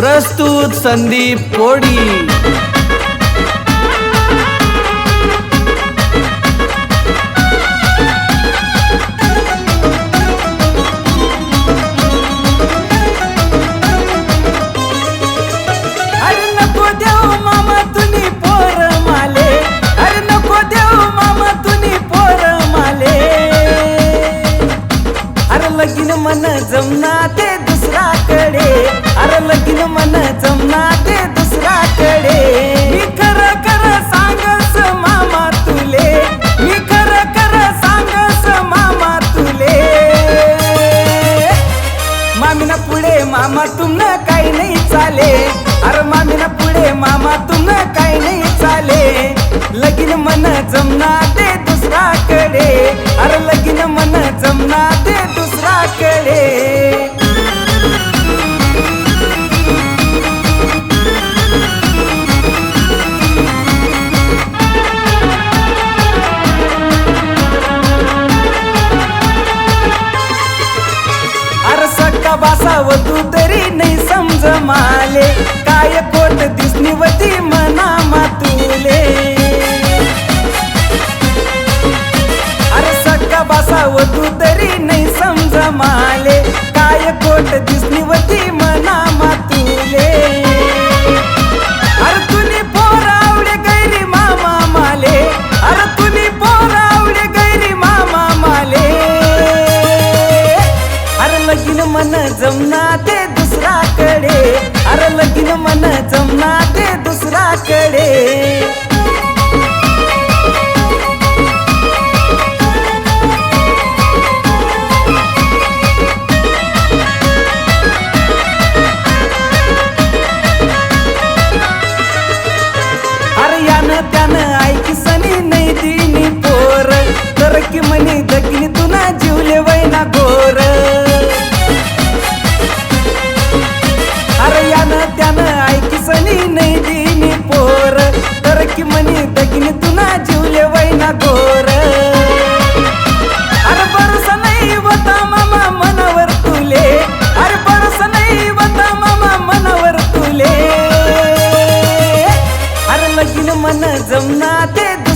प्रस्तुत संदीप कोडी लगीन मन जमना ते दुसराकडे. अरे लगीन मन जमना ते दुसराकडे. मी खर खर सांगस मामा तुले. मी खर खर सांगस मामा तुले. मामीना पुढे मामा तुमनं काही नाही चाले. अरे मामीना पुढे मामा तुमनं काही नाही चाले. लगीन मन जमना माले काय खोट दिसनी वती मना मातुले अरे सक्का बसाव तू तरी नाही समजा मा यानं त्यानं ऐकी सनी नाही दिनी पोर तर की म्हणी मन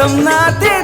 समनाते